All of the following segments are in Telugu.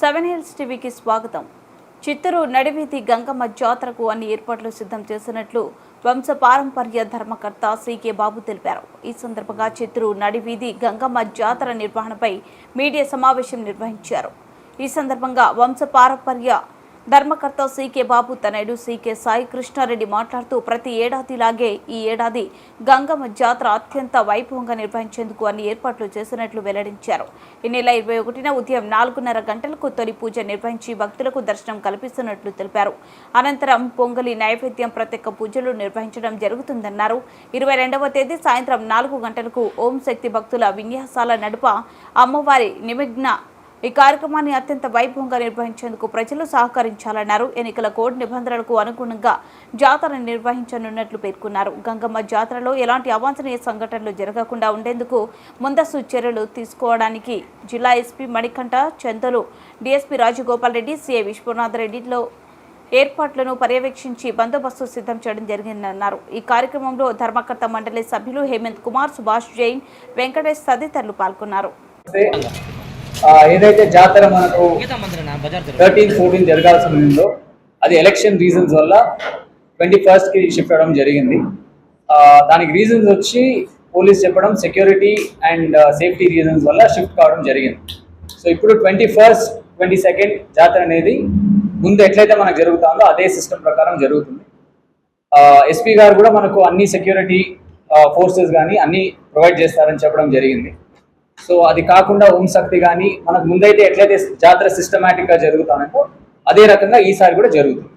సెవెన్ హిల్స్ టీవీకి స్వాగతం. చిత్తూరు నడివీధి గంగమ్మ జాతరకు అన్ని ఏర్పాట్లు సిద్ధం చేసినట్లు వంశ పారంపర్య ధర్మకర్త సీకే బాబు తెలిపారు. ఈ సందర్భంగా చిత్తూరు నడివీధి గంగమ్మ జాతర నిర్వహణపై మీడియా సమావేశం నిర్వహించారు. ఈ సందర్భంగా వంశ పారంపర్య ధర్మకర్త సీకే బాబు తనయుడు సీకే సాయి కృష్ణారెడ్డి మాట్లాడుతూ ప్రతి ఏడాదిలాగే ఈ ఏడాది గంగమ్మ జాతర అత్యంత వైభవంగా నిర్వహించేందుకు అన్ని ఏర్పాట్లు చేసినట్లు వెల్లడించారు. ఈ నెల ఇరవై ఒకటిన ఉదయం నాలుగున్నర గంటలకు తొలి పూజ నిర్వహించి భక్తులకు దర్శనం కల్పిస్తున్నట్లు తెలిపారు. అనంతరం పొంగలి నైవేద్యం ప్రత్యేక పూజలు నిర్వహించడం జరుగుతుందన్నారు. ఇరవై రెండవ తేదీ సాయంత్రం నాలుగు గంటలకు ఓం శక్తి భక్తుల విన్యాసాల నడుప అమ్మవారి నిమగ్న ఈ కార్యక్రమాన్ని అత్యంత వైభవంగా నిర్వహించేందుకు ప్రజలు సహకరించాలన్నారు. ఎన్నికల కోడ్ నిబంధనలకు అనుగుణంగా జాతర నిర్వహించనున్నట్లు పేర్కొన్నారు. గంగమ్మ జాతరలో ఎలాంటి అవాంఛనీయ సంఘటనలు జరగకుండా ఉండేందుకు ముందస్తు చర్యలు తీసుకోవడానికి జిల్లా ఎస్పీ మణికంఠ చందలు డీఎస్పీ రాజగోపాల్ రెడ్డి సిఐ విశ్వనాథ్ రెడ్డిలో ఏర్పాట్లను పర్యవేక్షించి బందోబస్తు సిద్ధం చేయడం జరిగిందన్నారు. ఈ కార్యక్రమంలో ధర్మకర్త మండలి సభ్యులు హేమంత్ కుమార్ సుభాష్ జైన్ వెంకటేష్ తదితరులు పాల్గొన్నారు. ఏదైతే జాతర మనకు థర్టీన్ ఫోర్టీన్ జరగాల్సి ఉందో అది ఎలక్షన్ రీజన్స్ వల్ల ట్వంటీ ఫస్ట్కి షిఫ్ట్ అవ్వడం జరిగింది. దానికి రీజన్స్ వచ్చి పోలీస్ చెప్పడం సెక్యూరిటీ అండ్ సేఫ్టీ రీజన్స్ వల్ల షిఫ్ట్ కావడం జరిగింది. సో ఇప్పుడు ట్వంటీ ఫస్ట్ ట్వంటీ సెకండ్ జాతర అనేది ముందు ఎట్లయితే మనకు జరుగుతుందో అదే సిస్టమ్ ప్రకారం జరుగుతుంది. ఎస్పీ గారు కూడా మనకు అన్ని సెక్యూరిటీ ఫోర్సెస్ కానీ అన్ని ప్రొవైడ్ చేస్తారని చెప్పడం జరిగింది. సో అది కాకుండా ఓం శక్తి కానీ మనకు ముందైతే ఎట్లయితే జాతర సిస్టమేటిక్గా జరుగుతానంటో అదే రకంగా ఈసారి కూడా జరుగుతుంది.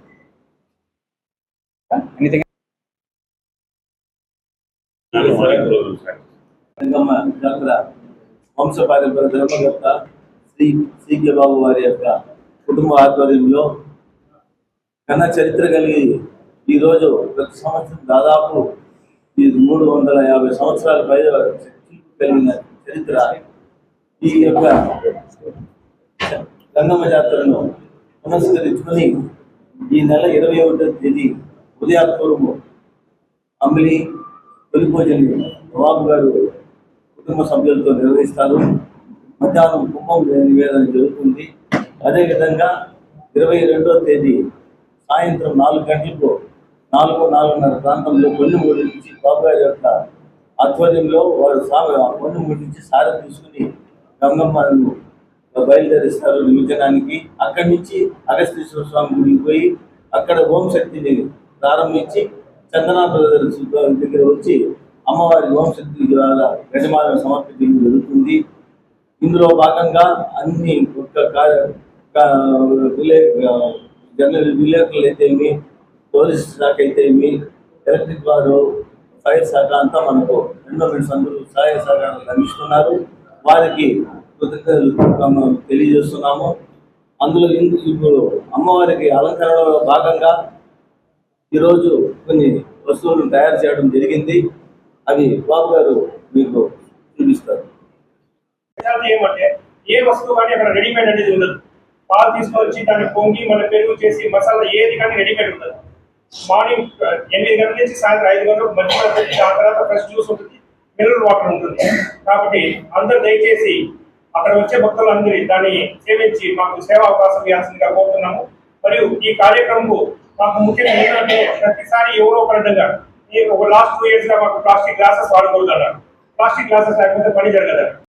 ఎనీథింగ్ ధర్మకర్త శ్రీ సీకే బాబు వారి యొక్క కుటుంబ ఆధ్వర్యంలో ఘన చరిత్ర కలిగి ఈరోజు ప్రతి సంవత్సరం దాదాపు ఈ మూడు వందల యాభై సంవత్సరాల పై కలిగిన చరిత్ర ఈ యొక్క గంగమ్మ జాతరను పునస్కరించుకొని ఈ నెల ఇరవై ఒకటో తేదీ ఉదయాత్పూర్వము అమ్మిలి తొలి పూజని నవాబు గారు కుటుంబ సభ్యులతో నిర్వహిస్తారు. మధ్యాహ్నం కుంభం నివేదన జరుగుతుంది. అదేవిధంగా ఇరవై రెండో తేదీ సాయంత్రం నాలుగు గంటలకు నాలుగు నాలుగున్నర ప్రాంతంలో పొన్నుమూడి నుంచి బాబు గారి యొక్క ఆధ్వర్యంలో వారు సా నుంచి సారం తీసుకుని గంగమ్మను బయలుదేరిస్తారు నిమజ్జనానికి. అక్కడి నుంచి అగస్తీశ్వర స్వామి గుడికి పోయి అక్కడ ఓం శక్తిని ప్రారంభించి చందనా బ్రదర్స్ దగ్గర వచ్చి అమ్మవారి ఓం శక్తి ద్వారా గజమాలను సమర్పించడం జరుగుతుంది. ఇందులో భాగంగా అన్ని ఒక్క జనరల్ విలేకరులు అయితే ఏమి పోలీస్ శాఖ అయితే ఏమి ఎలక్ట్రిక్ వారు ఫైర్ శాఖ అంతా మనకు ఎండోమెంట్స్ అందరూ సహాయ సహకారాలు అందిస్తున్నారు. వారికి కృతజ్ఞతలు మనం తెలియజేస్తున్నాము. అందులో ఇప్పుడు అమ్మవారికి అలంకరణలో భాగంగా ఈరోజు కొన్ని వస్తువులను తయారు చేయడం జరిగింది. అవి బాబు గారు మీకు చూపిస్తారు. ఏమంటే ఏ వస్తువు కానీ అక్కడ రెడీమేడ్ అనేది ఉండదు. పాలు తీసుకొని వచ్చి దాన్ని పొంగి మన పెరుగు చేసి మసాలా ఏది కానీ రెడీమేడ్ ఉండదు. మార్నింగ్ ఎనిమిది గంటల నుంచి సాయంత్రం ఐదు గంటలకు మధ్యలో ఆ తర్వాత ఫ్రెష్ జ్యూస్ ఉంటుంది మినరల్ వాటర్ ఉంటుంది. కాబట్టి అందరు దయచేసి అక్కడ వచ్చే భక్తులందరి దాన్ని సేవించి మాకు సేవా అవకాశం ఇవ్వాల్సిందిగా కోరుతున్నాము. మరియు ఈ కార్యక్రమం మాకు ముఖ్యంగా ఏంటంటే ప్రతిసారి ఎవరో ఒక రకంగా ఒక లాస్ట్ టూ ఇయర్స్గా మాకు ప్లాస్టిక్ గ్లాసెస్ వాడకూడదు అన్నారు. ప్లాస్టిక్ గ్లాసెస్ లేకపోతే పని జరగదు.